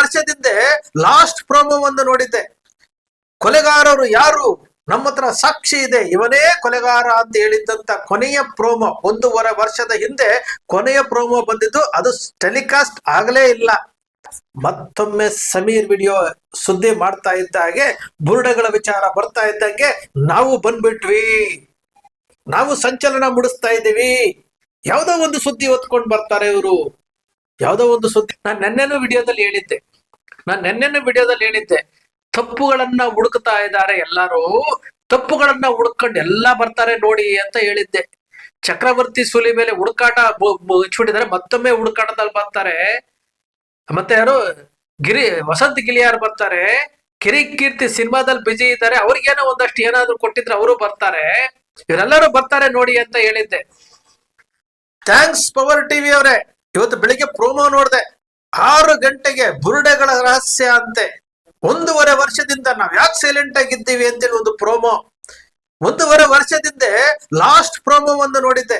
ವರ್ಷದಿಂದ ಲಾಸ್ಟ್ ಪ್ರೋಮೋವನ್ನು ನೋಡಿದ್ದೆ. ಕೊಲೆಗಾರರು ಯಾರು? ನಮ್ಮ ಹತ್ರ ಸಾಕ್ಷಿ ಇದೆ. ಇವನೇ ಕೊಲೆಗಾರ ಅಂತ ಹೇಳಿದ್ದಂತ ಕೊನೆಯ ಪ್ರೋಮೋ, ಒಂದೂವರೆ ವರ್ಷದ ಹಿಂದೆ ಕೊನೆಯ ಪ್ರೋಮೋ ಬಂದಿದ್ದು, ಅದು ಟೆಲಿಕಾಸ್ಟ್ ಆಗಲೇ ಇಲ್ಲ. ಮತ್ತೊಮ್ಮೆ ಸಮೀರ್ ವಿಡಿಯೋ ಸುದ್ದಿ ಮಾಡ್ತಾ ಇದ್ದ ಹಾಗೆ, ಬುರುಡೆಗಳ ವಿಚಾರ ಬರ್ತಾ ಇದ್ದಂಗೆ ನಾವು ಬಂದ್ಬಿಟ್ವಿ. ನಾವು ಸಂಚಲನ ಮೂಡಿಸ್ತಾ ಇದ್ದೀವಿ. ಯಾವುದೋ ಒಂದು ಸುದ್ದಿ ಹೊತ್ಕೊಂಡು ಬರ್ತಾರೆ ಇವರು. ಯಾವುದೋ ಒಂದು ಸುದ್ದಿ. ನಾನು ನೆನ್ನೆನೂ ವಿಡಿಯೋದಲ್ಲಿ ಹೇಳಿದ್ದೆ. ನಾನು ನೆನ್ನೆನೂ ವಿಡಿಯೋದಲ್ಲಿ ಹೇಳಿದ್ದೆ. ತಪ್ಪುಗಳನ್ನ ಹುಡುಕ್ತಾ ಇದ್ದಾರೆ ಎಲ್ಲರೂ. ತಪ್ಪುಗಳನ್ನ ಹುಡ್ಕೊಂಡು ಎಲ್ಲ ಬರ್ತಾರೆ ನೋಡಿ ಅಂತ ಹೇಳಿದ್ದೆ. ಚಕ್ರವರ್ತಿ ಸುಲಿ ಮೇಲೆ ಹುಡುಕಾಟ ಮುಚ್ಚಿಬಿಟ್ಟಿದ್ದಾರೆ ಮತ್ತೊಮ್ಮೆ ಹುಡುಕಾಟದಲ್ಲಿ ಬರ್ತಾರೆ. ಮತ್ತೆ ಯಾರು? ಗಿರಿ, ವಸಂತ ಗಿಳಿಯಾರ್ ಬರ್ತಾರೆ. ಕಿರಿ ಕೀರ್ತಿ ಸಿನಿಮಾದಲ್ಲಿ ಬಿಜಿ ಇದ್ದಾರೆ. ಅವ್ರಿಗೇನೋ ಒಂದಷ್ಟು ಏನಾದ್ರು ಕೊಟ್ಟಿದ್ರೆ ಅವರು ಬರ್ತಾರೆ. ಇವರೆಲ್ಲರೂ ಬರ್ತಾರೆ ನೋಡಿ ಅಂತ ಹೇಳಿದ್ದೆ. ಥ್ಯಾಂಕ್ಸ್ ಪವರ್ ಟಿವಿ ಅವರೇ. ಇವತ್ತು ಬೆಳಿಗ್ಗೆ ಪ್ರೋಮೋ ನೋಡಿದೆ, ಆರು ಗಂಟೆಗೆ ಬುರುಡೆಗಳ ರಹಸ್ಯ ಅಂತೆ. ಒಂದೂವರೆ ವರ್ಷದಿಂದ ನಾವ್ ಯಾಕೆ ಸೈಲೆಂಟ್ ಆಗಿದ್ದೀವಿ ಅಂತೇಳಿ ಒಂದು ಪ್ರೋಮೋ. ಒಂದೂವರೆ ವರ್ಷದಿಂದ ಲಾಸ್ಟ್ ಪ್ರೋಮೋ ಒಂದು ನೋಡಿದ್ದೆ.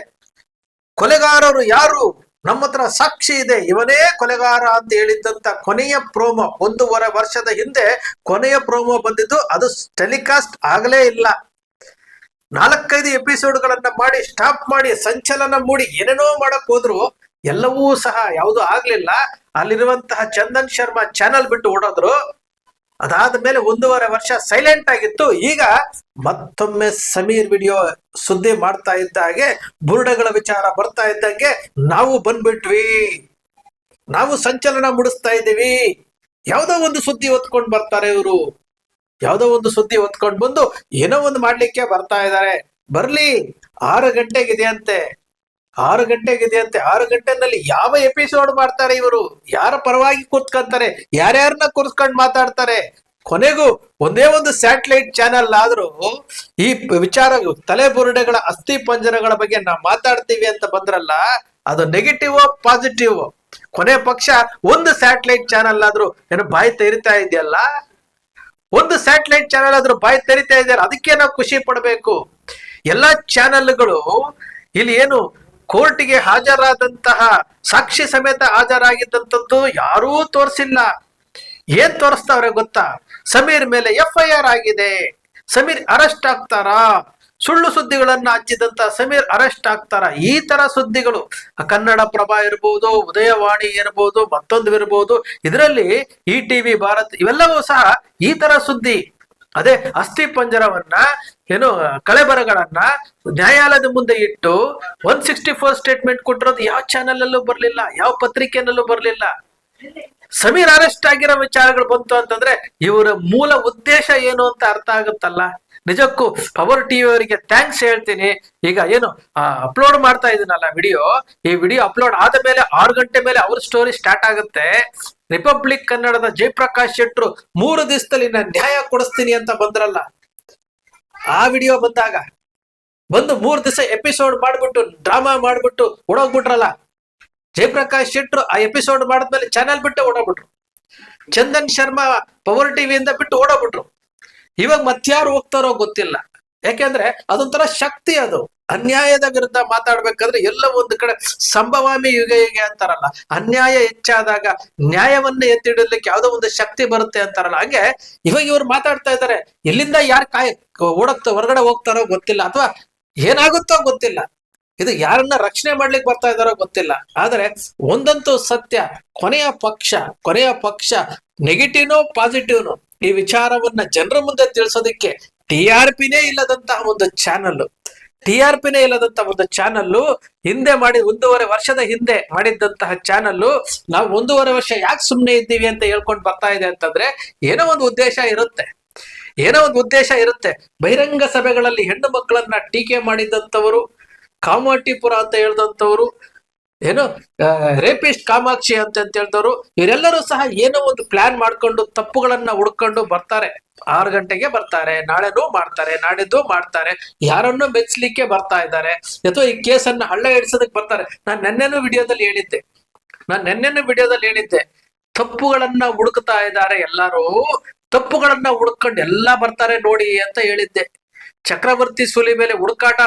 ಕೊಲೆಗಾರರು ಯಾರು? ನಮ್ಮ ಹತ್ರ ಸಾಕ್ಷಿ ಇದೆ. ಇವನೇ ಕೊಲೆಗಾರ ಅಂತ ಹೇಳಿದ್ದಂತ ಕೊನೆಯ ಪ್ರೋಮೋ. ಒಂದೂವರೆ ವರ್ಷದ ಹಿಂದೆ ಕೊನೆಯ ಪ್ರೋಮೋ ಬಂದಿದ್ದು, ಅದು ಟೆಲಿಕಾಸ್ಟ್ ಆಗಲೇ ಇಲ್ಲ. ನಾಲ್ಕೈದು ಎಪಿಸೋಡ್ಗಳನ್ನ ಮಾಡಿ ಸ್ಟಾಪ್ ಮಾಡಿ, ಸಂಚಲನ ಮೂಡಿ ಏನೇನೋ ಮಾಡಕ್ ಹೋದ್ರು ಎಲ್ಲವೂ ಸಹ ಯಾವುದು ಆಗ್ಲಿಲ್ಲ. ಅಲ್ಲಿರುವಂತಹ ಚಂದನ್ ಶರ್ಮಾ ಚಾನೆಲ್ ಬಿಟ್ಟು ಓಡೋದ್ರು. ಅದಾದ ಮೇಲೆ ಒಂದೂವರೆ ವರ್ಷ ಸೈಲೆಂಟ್ ಆಗಿತ್ತು. ಈಗ ಮತ್ತೊಮ್ಮೆ ಸಮೀರ್ ವಿಡಿಯೋ ಸುದ್ದಿ ಮಾಡ್ತಾ ಇದ್ದ ಹಾಗೆ, ಬುರುಡೆಗಳ ವಿಚಾರ ಬರ್ತಾ ಇದ್ದಂಗೆ ನಾವು ಬಂದ್ಬಿಟ್ವಿ. ನಾವು ಸಂಚಲನ ಮೂಡಿಸ್ತಾ ಇದ್ದೀವಿ. ಯಾವುದೋ ಒಂದು ಸುದ್ದಿ ಹೊತ್ಕೊಂಡು ಬರ್ತಾರೆ ಇವರು. ಯಾವುದೋ ಒಂದು ಸುದ್ದಿ ಹೊತ್ಕೊಂಡು ಬಂದು ಏನೋ ಒಂದು ಮಾಡ್ಲಿಕ್ಕೆ ಬರ್ತಾ ಇದ್ದಾರೆ. ಬರ್ಲಿ, ಆರು ಗಂಟೆಗಿದೆ ಅಂತೆ. ಆರು ಗಂಟೆಗಿದೆ ಅಂತೆ ಆರು ಗಂಟೆನಲ್ಲಿ ಯಾವ ಎಪಿಸೋಡ್ ಮಾಡ್ತಾರೆ ಇವರು? ಯಾರ ಪರವಾಗಿ ಕೂತ್ಕೊಂತಾರೆ? ಯಾರ್ಯಾರನ್ನ ಕೂರ್ಸ್ಕೊಂಡು ಮಾತಾಡ್ತಾರೆ? ಕೊನೆಗೂ ಒಂದೇ ಒಂದು ಸ್ಯಾಟಲೈಟ್ ಚಾನೆಲ್ ಆದ್ರೂ ಈ ವಿಚಾರ ತಲೆ ಬುರುಡೆಗಳ ಅಸ್ಥಿ ಪಂಜರಗಳ ಬಗ್ಗೆ ನಾವು ಮಾತಾಡ್ತೀವಿ ಅಂತ ಬಂದ್ರಲ್ಲ, ಅದು ನೆಗೆಟಿವ್ ಪಾಸಿಟಿವ್ ಕೊನೆ ಪಕ್ಷ ಒಂದು ಸ್ಯಾಟಲೈಟ್ ಚಾನೆಲ್ ಆದ್ರೂ ಏನೋ ಬಾಯಿ ತೆರಿತಾ ಇದೆಯಲ್ಲ? ಒಂದು ಸ್ಯಾಟಲೈಟ್ ಚಾನೆಲ್ ಆದ್ರೂ ಬಾಯಿ ತೆರಿತಾ ಇದೆಯಲ್ಲ, ಅದಕ್ಕೆ ನಾವು ಖುಷಿ ಪಡಬೇಕು. ಎಲ್ಲಾ ಚಾನೆಲ್ಗಳು ಇಲ್ಲಿ ಏನು ಕೋರ್ಟ್ಗೆ ಹಾಜರಾದಂತಹ ಸಾಕ್ಷಿ ಸಮೇತ ಹಾಜರಾಗಿದ್ದಂಥದ್ದು ಯಾರೂ ತೋರಿಸಿಲ್ಲ. ಏನ್ ತೋರಿಸ್ತಾವ್ರೆ ಗೊತ್ತಾ? ಸಮೀರ್ ಮೇಲೆ ಎಫ್ ಐ ಆರ್ ಆಗಿದೆ. ಸಮೀರ್ ಅರೆಸ್ಟ್ ಆಗ್ತಾರಾ? ಸುಳ್ಳು ಸುದ್ದಿಗಳನ್ನ ಹಚ್ಚಿದಂತ ಸಮೀರ್ ಅರೆಸ್ಟ್ ಆಗ್ತಾರ? ಈ ತರ ಸುದ್ದಿಗಳು. ಕನ್ನಡ ಪ್ರಭಾ ಇರ್ಬೋದು, ಉದಯವಾಣಿ ಇರ್ಬೋದು, ಮತ್ತೊಂದು ಇರ್ಬೋದು. ಇದರಲ್ಲಿ ಇ ಟಿವಿ ಭಾರತ್ ಇವೆಲ್ಲವೂ ಸಹ ಈ ತರ ಸುದ್ದಿ. ಅದೇ ಅಸ್ಥಿ ಪಂಜರವನ್ನ, ಏನು, ಕಳೆಬರಗಳನ್ನ ನ್ಯಾಯಾಲಯದ ಮುಂದೆ ಇಟ್ಟು ಒನ್ ಸಿಕ್ಸ್ಟಿ ಫೋರ್ ಸ್ಟೇಟ್ಮೆಂಟ್ ಕೊಟ್ಟಿರೋದು ಯಾವ ಚಾನೆಲ್ ಅಲ್ಲೂ ಬರ್ಲಿಲ್ಲ, ಯಾವ ಪತ್ರಿಕೆನಲ್ಲೂ ಬರ್ಲಿಲ್ಲ. ಸಮೀರ್ ಅರೆಸ್ಟ್ ಆಗಿರೋ ವಿಚಾರಗಳು ಬಂತು ಅಂತಂದ್ರೆ ಇವರ ಮೂಲ ಉದ್ದೇಶ ಏನು ಅಂತ ಅರ್ಥ ಆಗುತ್ತಲ್ಲ. ನಿಜಕ್ಕೂ ಪವರ್ ಟಿವಿ ಅವರಿಗೆ ಥ್ಯಾಂಕ್ಸ್ ಹೇಳ್ತೀನಿ. ಈಗ ಏನು ಅಪ್ಲೋಡ್ ಮಾಡ್ತಾ ಇದೀನಲ್ಲ ವಿಡಿಯೋ ಈ ವಿಡಿಯೋ ಅಪ್ಲೋಡ್ ಆದ ಮೇಲೆ ಆರು ಗಂಟೆ ಮೇಲೆ ಅವ್ರ ಸ್ಟೋರಿ ಸ್ಟಾರ್ಟ್ ಆಗುತ್ತೆ. ರಿಪಬ್ಲಿಕ್ ಕನ್ನಡದ ಜಯಪ್ರಕಾಶ್ ಶೆಟ್ರು ಮೂರು ದಿವಸದಲ್ಲಿ ನಾನು ನ್ಯಾಯ ಕೊಡಿಸ್ತೀನಿ ಅಂತ ಬಂದ್ರಲ್ಲ, ಆ ವಿಡಿಯೋ ಬಂದಾಗ ಬಂದು ಮೂರು ದಿವಸ ಎಪಿಸೋಡ್ ಮಾಡ್ಬಿಟ್ಟು ಡ್ರಾಮಾ ಮಾಡ್ಬಿಟ್ಟು ಓಡೋಗ್ಬಿಟ್ರಲ್ಲ, ಜಯಪ್ರಕಾಶ್ ಶೆಟ್ರು ಆ ಎಪಿಸೋಡ್ ಮಾಡಿದ್ಮೇಲೆ ಚಾನೆಲ್ ಬಿಟ್ಟು ಓಡೋಗ್ಬಿಟ್ರು. ಚಂದನ್ ಶರ್ಮಾ ಪವರ್ ಟಿವಿಯಿಂದ ಬಿಟ್ಟು ಓಡೋಗ್ಬಿಟ್ರು. ಇವಾಗ ಮತ್ಯಾರು ಹೋಗ್ತಾರೋ ಗೊತ್ತಿಲ್ಲ. ಯಾಕೆಂದ್ರೆ ಅದೊಂಥರ ಶಕ್ತಿ ಅದು. ಅನ್ಯಾಯದ ವಿರುದ್ಧ ಮಾತಾಡ್ಬೇಕಾದ್ರೆ ಎಲ್ಲ ಒಂದು ಕಡೆ ಸಂಭವಾಮಿ ಯುಗ ಹೇಗೆ ಅಂತಾರಲ್ಲ. ಅನ್ಯಾಯ ಹೆಚ್ಚಾದಾಗ ನ್ಯಾಯವನ್ನ ಎತ್ತಿಡಲಿಕ್ಕೆ ಯಾವುದೋ ಒಂದು ಶಕ್ತಿ ಬರುತ್ತೆ ಅಂತಾರಲ್ಲ. ಹಂಗೆ ಇವಾಗ ಇವ್ರು ಮಾತಾಡ್ತಾ ಇದ್ದಾರೆ, ಎಲ್ಲಿಂದ ಯಾರು ಕಾಯ್ ಓಡಕ್ ಹೊರಗಡೆ ಹೋಗ್ತಾರೋ ಗೊತ್ತಿಲ್ಲ ಅಥವಾ ಏನಾಗುತ್ತೋ ಗೊತ್ತಿಲ್ಲ. ಇದು ಯಾರನ್ನ ರಕ್ಷಣೆ ಮಾಡ್ಲಿಕ್ಕೆ ಬರ್ತಾ ಇದಾರೋ ಗೊತ್ತಿಲ್ಲ. ಆದ್ರೆ ಒಂದಂತೂ ಸತ್ಯ, ಕೊನೆಯ ಪಕ್ಷ ಕೊನೆಯ ಪಕ್ಷ ನೆಗೆಟಿವ್ನೋ ಪಾಸಿಟಿವ್ನೋ ಈ ವಿಚಾರವನ್ನ ಜನರ ಮುಂದೆ ತಿಳಿಸೋದಕ್ಕೆ ಟಿ ಆರ್ ಪಿನೇ ಇಲ್ಲದಂತಹ ಒಂದು ಚಾನಲ್ ಟಿ ಆರ್ ಪಿನೇ ಇಲ್ಲದಂತಹ ಒಂದು ಚಾನಲ್ ಹಿಂದೆ ಮಾಡಿ ಒಂದೂವರೆ ವರ್ಷದ ಹಿಂದೆ ಮಾಡಿದ್ದಂತಹ ಚಾನಲ್ ನಾವು ಒಂದೂವರೆ ವರ್ಷ ಯಾಕೆ ಸುಮ್ಮನೆ ಇದ್ದೀವಿ ಅಂತ ಹೇಳ್ಕೊಂಡು ಬರ್ತಾ ಇದೆ ಅಂತಂದ್ರೆ, ಏನೋ ಒಂದು ಉದ್ದೇಶ ಇರುತ್ತೆ. ಏನೋ ಒಂದು ಉದ್ದೇಶ ಇರುತ್ತೆ. ಬಹಿರಂಗ ಸಭೆಗಳಲ್ಲಿ ಹೆಣ್ಣು ಮಕ್ಕಳನ್ನ ಟೀಕೆ ಮಾಡಿದಂಥವರು, ಕಾಮಾಟಿಪುರ ಅಂತ ಹೇಳ್ದಂಥವ್ರು ಏನು ರೇಪಿಸ್ಟ್ ಕಾಮಾಕ್ಷಿ ಅಂತ ಹೇಳ್ದವ್ರು, ಇವರೆಲ್ಲರೂ ಸಹ ಏನೋ ಒಂದು ಪ್ಲಾನ್ ಮಾಡ್ಕೊಂಡು ತಪ್ಪುಗಳನ್ನ ಹುಡ್ಕೊಂಡು ಬರ್ತಾರೆ. ಆರು ಗಂಟೆಗೆ ಬರ್ತಾರೆ ನಾಳೆನೂ ಮಾಡ್ತಾರೆ ನಾಡಿದ್ದು ಮಾಡ್ತಾರೆ, ಯಾರನ್ನು ಮೆಚ್ಚಲಿಕ್ಕೆ ಬರ್ತಾ ಇದ್ದಾರೆ. ಅಥವಾ ಈ ಕೇಸನ್ನ ಹಳ್ಳ ಹಿಡಿಸೋದಕ್ಕೆ ಬರ್ತಾರೆ. ನಾನು ನೆನ್ನೆನೂ ವಿಡಿಯೋದಲ್ಲಿ ಹೇಳಿದ್ದೆ. ನಾನು ನೆನ್ನೆನೂ ವಿಡಿಯೋದಲ್ಲಿ ಹೇಳಿದ್ದೆ. ತಪ್ಪುಗಳನ್ನ ಹುಡುಕ್ತಾ ಇದ್ದಾರೆ ಎಲ್ಲರೂ. ತಪ್ಪುಗಳನ್ನ ಹುಡ್ಕೊಂಡು ಎಲ್ಲಾ ಬರ್ತಾರೆ ನೋಡಿ ಅಂತ ಹೇಳಿದ್ದೆ. ಚಕ್ರವರ್ತಿ ಸುಲಿ ಮೇಲೆ ಹುಡುಕಾಟ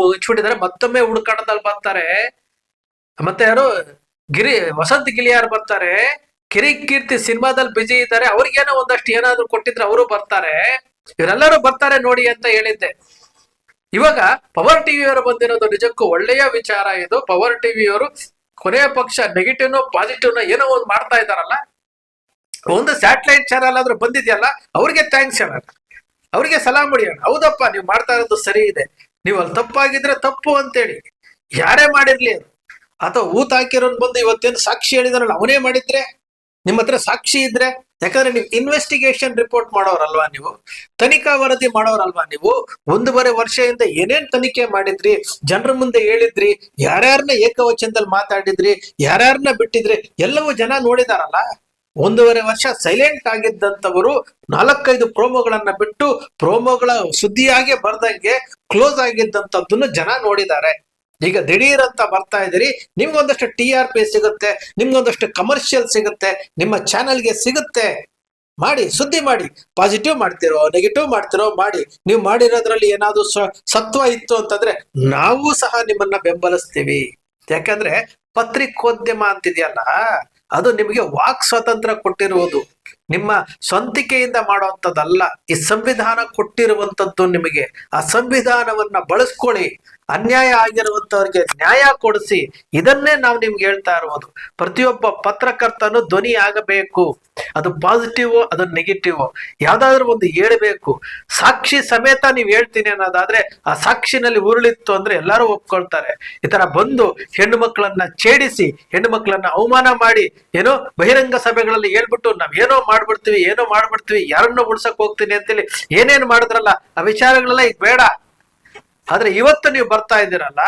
ಮುಚ್ಚಿಬಿಟ್ಟಿದ್ದಾರೆ ಮತ್ತೊಮ್ಮೆ ಹುಡುಕಾಟದಲ್ಲಿ ಬರ್ತಾರೆ. ಮತ್ತೆ ಯಾರು ಗಿರಿ, ವಸಂತ್ ಗಿಲಿಯಾರ್ ಬರ್ತಾರೆ. ಕಿರಿ ಕೀರ್ತಿ ಸಿನಿಮಾದಲ್ಲಿ ಬಿಜಿ ಇದ್ದಾರೆ. ಅವ್ರಿಗೇನೋ ಒಂದಷ್ಟು ಏನಾದ್ರು ಕೊಟ್ಟಿದ್ರೆ ಅವರು ಬರ್ತಾರೆ. ಇವರೆಲ್ಲರೂ ಬರ್ತಾರೆ ನೋಡಿ ಅಂತ ಹೇಳಿದ್ದೆ. ಇವಾಗ ಪವರ್ ಟಿವಿಯವರು ಬಂದಿರೋದು ನಿಜಕ್ಕೂ ಒಳ್ಳೆಯ ವಿಚಾರ ಇದು. ಪವರ್ ಟಿವಿಯವರು ಕೊನೆಯ ಪಕ್ಷ ನೆಗೆಟಿವ್ನೋ ಪಾಸಿಟಿವ್ನೋ ಏನೋ ಒಂದು ಮಾಡ್ತಾ ಇದಾರಲ್ಲ ಒಂದು ಸ್ಯಾಟಲೈಟ್ ಚಾನಲ್ ಆದ್ರೂ ಬಂದಿದೆಯಲ್ಲ, ಅವ್ರಿಗೆ ಥ್ಯಾಂಕ್ಸ್ ಅಣ್ಣ ಅವ್ರಿಗೆ ಸಲಾಮ್ ಹೊಡಿಯೋಣ. ಹೌದಪ್ಪ, ನೀವು ಮಾಡ್ತಾ ಇರೋದು ಸರಿ ಇದೆ. ನೀವು ಅಲ್ಲಿ ತಪ್ಪಾಗಿದ್ರೆ ತಪ್ಪು ಅಂತೇಳಿ. ಯಾರೇ ಮಾಡಿರ್ಲಿ ಅದು. ಅಥವಾ ಊತ ಹಾಕಿರೋನ್ ಬಂದು ಇವತ್ತೇನು ಸಾಕ್ಷಿ ಹೇಳಿದಾರಲ್ಲ ಅವನೇ ಮಾಡಿದ್ರೆ? ನಿಮ್ಮ ಹತ್ರ ಸಾಕ್ಷಿ ಇದ್ರೆ? ಯಾಕಂದ್ರೆ ನೀವು ಇನ್ವೆಸ್ಟಿಗೇಷನ್ ರಿಪೋರ್ಟ್ ಮಾಡೋರಲ್ವಾ ನೀವು? ತನಿಖಾ ವರದಿ ಮಾಡೋರಲ್ವಾ ನೀವು? ಒಂದೂವರೆ ವರ್ಷದಿಂದ ಏನೇನ್ ತನಿಖೆ ಮಾಡಿದ್ರಿ? ಜನರ ಮುಂದೆ ಹೇಳಿದ್ರಿ? ಯಾರ್ಯಾರನ್ನ ಏಕವಚನದಲ್ಲಿ ಮಾತಾಡಿದ್ರಿ? ಯಾರ್ಯಾರನ್ನ ಬಿಟ್ಟಿದ್ರಿ? ಎಲ್ಲವೂ ಜನ ನೋಡಿದಾರಲ್ಲ. ಒಂದೂವರೆ ವರ್ಷ ಸೈಲೆಂಟ್ ಆಗಿದ್ದಂಥವರು ನಾಲ್ಕೈದು ಪ್ರೋಮೋಗಳನ್ನ ಬಿಟ್ಟು, ಪ್ರೋಮೋಗಳ ಸುದ್ದಿಯಾಗೆ ಬರ್ದಂಗೆ ಕ್ಲೋಸ್ ಆಗಿದ್ದಂಥದ್ದನ್ನು ಜನ ನೋಡಿದ್ದಾರೆ. ಈಗ ದಿಢೀರ್ ಅಂತ ಬರ್ತಾ ಇದ್ದೀರಿ. ನಿಮ್ಗೊಂದಷ್ಟು ಟಿ ಆರ್ ಪಿ ಸಿಗುತ್ತೆ, ನಿಮ್ಗೊಂದಷ್ಟು ಕಮರ್ಷಿಯಲ್ ಸಿಗುತ್ತೆ, ನಿಮ್ಮ ಚಾನಲ್ಗೆ ಸಿಗುತ್ತೆ. ಮಾಡಿ, ಸುದ್ದಿ ಮಾಡಿ ಪಾಸಿಟಿವ್ ಮಾಡ್ತಿರೋ ನೆಗೆಟಿವ್ ಮಾಡ್ತಿರೋ, ಮಾಡಿ. ನೀವು ಮಾಡಿರೋದ್ರಲ್ಲಿ ಏನಾದರೂ ಸತ್ವ ಇತ್ತು ಅಂತಂದ್ರೆ ನಾವು ಸಹ ನಿಮ್ಮನ್ನ ಬೆಂಬಲಿಸ್ತೀವಿ. ಯಾಕಂದ್ರೆ ಪತ್ರಿಕೋದ್ಯಮ ಅಂತಿದೆಯಲ್ಲ, ಅದು ನಿಮಗೆ ವಾಕ್ ಸ್ವಾತಂತ್ರ್ಯ ಕೊಟ್ಟಿರುವುದು. ನಿಮ್ಮ ಸ್ವಂತಿಕೆಯಿಂದ ಮಾಡುವಂಥದ್ದಲ್ಲ, ಈ ಸಂವಿಧಾನ ಕೊಟ್ಟಿರುವಂಥದ್ದು ನಿಮಗೆ. ಆ ಸಂವಿಧಾನವನ್ನ ಬಳಸ್ಕೊಳ್ಳಿ. ಅನ್ಯಾಯ ಆಗಿರುವಂತವ್ರಿಗೆ ನ್ಯಾಯ ಕೊಡಿಸಿ ಇದನ್ನೇ ನಾವು ನಿಮ್ಗೆ ಹೇಳ್ತಾ ಇರುವುದು. ಪ್ರತಿಯೊಬ್ಬ ಪತ್ರಕರ್ತನು ಧ್ವನಿ ಆಗಬೇಕು. ಅದು ಪಾಸಿಟಿವ್ ಅದು ನೆಗೆಟಿವ್ ಯಾವ್ದಾದ್ರು ಒಂದು ಹೇಳ್ಬೇಕು. ಸಾಕ್ಷಿ ಸಮೇತ ನೀವು ಹೇಳ್ತೀನಿ ಅನ್ನೋದಾದ್ರೆ ಆ ಸಾಕ್ಷಿನಲ್ಲಿ ಉರುಳಿತ್ತು ಅಂದ್ರೆ ಎಲ್ಲರೂ ಒಪ್ಕೊಳ್ತಾರೆ. ಈ ತರ ಬಂದು ಹೆಣ್ಣು ಮಕ್ಕಳನ್ನ ಛೇಡಿಸಿ, ಹೆಣ್ಣು ಮಕ್ಕಳನ್ನ ಅವಮಾನ ಮಾಡಿ, ಏನೋ ಬಹಿರಂಗ ಸಭೆಗಳಲ್ಲಿ ಹೇಳ್ಬಿಟ್ಟು ನಾವ್ ಏನೋ ಮಾಡ್ಬಿಡ್ತೀವಿ ಏನೋ ಮಾಡ್ಬಿಡ್ತೀವಿ, ಯಾರನ್ನೋ ಉಳ್ಸಕ್ ಹೋಗ್ತೀನಿ ಅಂತೇಳಿ ಏನೇನ್ ಮಾಡಿದ್ರಲ್ಲ ಆ ವಿಚಾರಗಳೆಲ್ಲ ಈಗ ಬೇಡ. ಆದ್ರೆ ಇವತ್ತು ನೀವು ಬರ್ತಾ ಇದ್ದೀರಲ್ಲ,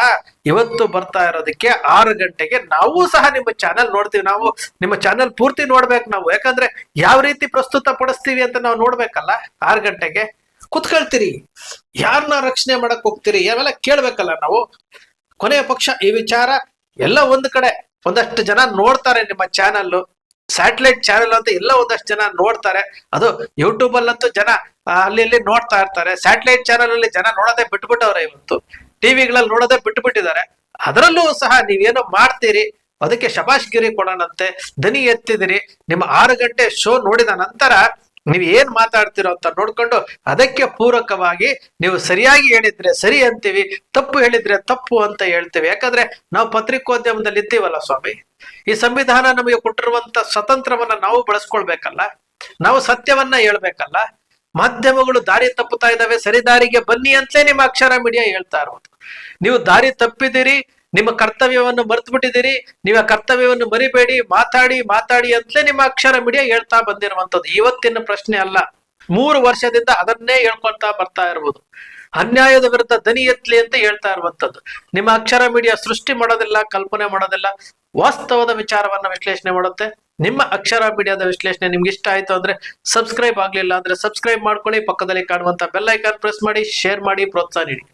ಇವತ್ತು ಬರ್ತಾ ಇರೋದಕ್ಕೆ ಆರು ಗಂಟೆಗೆ ನಾವು ಸಹ ನಿಮ್ಮ ಚಾನೆಲ್ ನೋಡ್ತೀವಿ. ನಾವು ನಿಮ್ಮ ಚಾನೆಲ್ ಪೂರ್ತಿ ನೋಡ್ಬೇಕು ನಾವು. ಯಾಕಂದ್ರೆ ಯಾವ ರೀತಿ ಪ್ರಸ್ತುತ ಪಡಿಸ್ತೀವಿ ಅಂತ ನಾವು ನೋಡ್ಬೇಕಲ್ಲ, ಆರು ಗಂಟೆಗೆ. ಕುತ್ಕೊಳ್ತೀರಿ. ಯಾರನ್ನ ರಕ್ಷಣೆ ಮಾಡಕ್ ಹೋಗ್ತೀರಿ? ಅವೆಲ್ಲ ಕೇಳ್ಬೇಕಲ್ಲ ನಾವು? ಕೊನೆಯ ಪಕ್ಷ ಈ ವಿಚಾರ ಎಲ್ಲ ಒಂದ್ ಕಡೆ, ಒಂದಷ್ಟು ಜನ ನೋಡ್ತಾರೆ ನಿಮ್ಮ ಚಾನಲ್ ಸ್ಯಾಟಲೈಟ್ ಚಾನೆಲ್ ಅಂತ ಎಲ್ಲ ಒಂದಷ್ಟು ಜನ ನೋಡ್ತಾರೆ. ಅದು ಯೂಟ್ಯೂಬ್ ಅಲ್ಲಂತೂ ಜನ ಅಲ್ಲಿ ಇಲ್ಲಿ ನೋಡ್ತಾ ಇರ್ತಾರೆ. ಸ್ಯಾಟಲೈಟ್ ಚಾನೆಲ್ ಅಲ್ಲಿ ಜನ ನೋಡೋದೇ ಬಿಟ್ಬಿಟ್ಟವ್ರೆ ಇವತ್ತು. ಟಿವಿಗಳಲ್ಲಿ ನೋಡೋದೇ ಬಿಟ್ಬಿಟ್ಟಿದ್ದಾರೆ. ಅದರಲ್ಲೂ ಸಹ ನೀವೇನೋ ಮಾಡ್ತೀರಿ. ಅದಕ್ಕೆ ಶಬಾಷ್ಗಿರಿ ಕೊಡೋಣಂತೆ. ದನಿ ಎತ್ತಿದಿರಿ. ನಿಮ್ಮ ಆರು ಗಂಟೆ ಶೋ ನೋಡಿದ ನಂತರ ನೀವು ಏನ್ ಮಾತಾಡ್ತಿರೋ ಅಂತ ನೋಡ್ಕೊಂಡು ಅದಕ್ಕೆ ಪೂರಕವಾಗಿ ನೀವು ಸರಿಯಾಗಿ ಹೇಳಿದ್ರೆ ಸರಿ ಅಂತೀವಿ, ತಪ್ಪು ಹೇಳಿದ್ರೆ ತಪ್ಪು ಅಂತ ಹೇಳ್ತೀವಿ. ಯಾಕಂದ್ರೆ ನಾವು ಪತ್ರಿಕೋದ್ಯಮದಲ್ಲಿ ಇದ್ದೀವಲ್ಲ ಸ್ವಾಮಿ, ಈ ಸಂವಿಧಾನ ನಮಗೆ ಕೊಟ್ಟಿರುವಂತ ಸ್ವತಂತ್ರವನ್ನ ನಾವು ಬಳಸ್ಕೊಳ್ಬೇಕಲ್ಲ, ನಾವು ಸತ್ಯವನ್ನ ಹೇಳ್ಬೇಕಲ್ಲ, ಮಾಧ್ಯಮಗಳು ದಾರಿ ತಪ್ಪುತ್ತಾ ಇದ್ದಾವೆ, ಸರಿ ದಾರಿಗೆ ಬನ್ನಿ ಅಂತಲೇ ನಿಮ್ಮ ಅಕ್ಷರ ಮೀಡಿಯಾ ಹೇಳ್ತಾ ಇರೋದು. ನೀವು ದಾರಿ ತಪ್ಪಿದಿರಿ ನಿಮ್ಮ ಕರ್ತವ್ಯವನ್ನು ಮರೆತು ಬಿಟ್ಟಿದ್ದೀರಿ ನೀವು ಕರ್ತವ್ಯವನ್ನು ಮರಿಬೇಡಿ, ಮಾತಾಡಿ ಮಾತಾಡಿ ಅಂತಲೇ ನಿಮ್ಮ ಅಕ್ಷರ ಮೀಡಿಯಾ ಹೇಳ್ತಾ ಬಂದಿರುವಂತದ್ದು ಇವತ್ತಿನ ಪ್ರಶ್ನೆ ಅಲ್ಲ, ಮೂರು ವರ್ಷದಿಂದ ಅದನ್ನೇ ಹೇಳ್ಕೊಳ್ತಾ ಬರ್ತಾ ಇರ್ಬೋದು. ಅನ್ಯಾಯದ ವಿರುದ್ಧ ದನಿ ಎತ್ಲಿ ಅಂತ ಹೇಳ್ತಾ ಇರುವಂತದ್ದು ನಿಮ್ಮ ಅಕ್ಷರ ಮೀಡಿಯಾ ಸೃಷ್ಟಿ ಮಾಡೋದಿಲ್ಲ, ಕಲ್ಪನೆ ಮಾಡೋದಿಲ್ಲ, ವಾಸ್ತವದ ವಿಚಾರವನ್ನ ವಿಶ್ಲೇಷಣೆ ಮಾಡುತ್ತೆ. ನಿಮ್ಮ ಅಕ್ಷರ ಮೀಡಿಯಾದ ವಿಶ್ಲೇಷಣೆ ನಿಮ್ಗೆ ಇಷ್ಟ ಆಯ್ತು ಅಂದ್ರೆ ಸಬ್ಸ್ಕ್ರೈಬ್ ಆಗ್ಲಿಲ್ಲ ಅಂದ್ರೆ ಸಬ್ಸ್ಕ್ರೈಬ್ ಮಾಡ್ಕೊಳ್ಳಿ, ಪಕ್ಕದಲ್ಲಿ ಕಾಣುವಂತ ಬೆಲ್ ಐಕಾನ್ ಪ್ರೆಸ್ ಮಾಡಿ, ಶೇರ್ ಮಾಡಿ, ಪ್ರೋತ್ಸಾಹ ನೀಡಿ.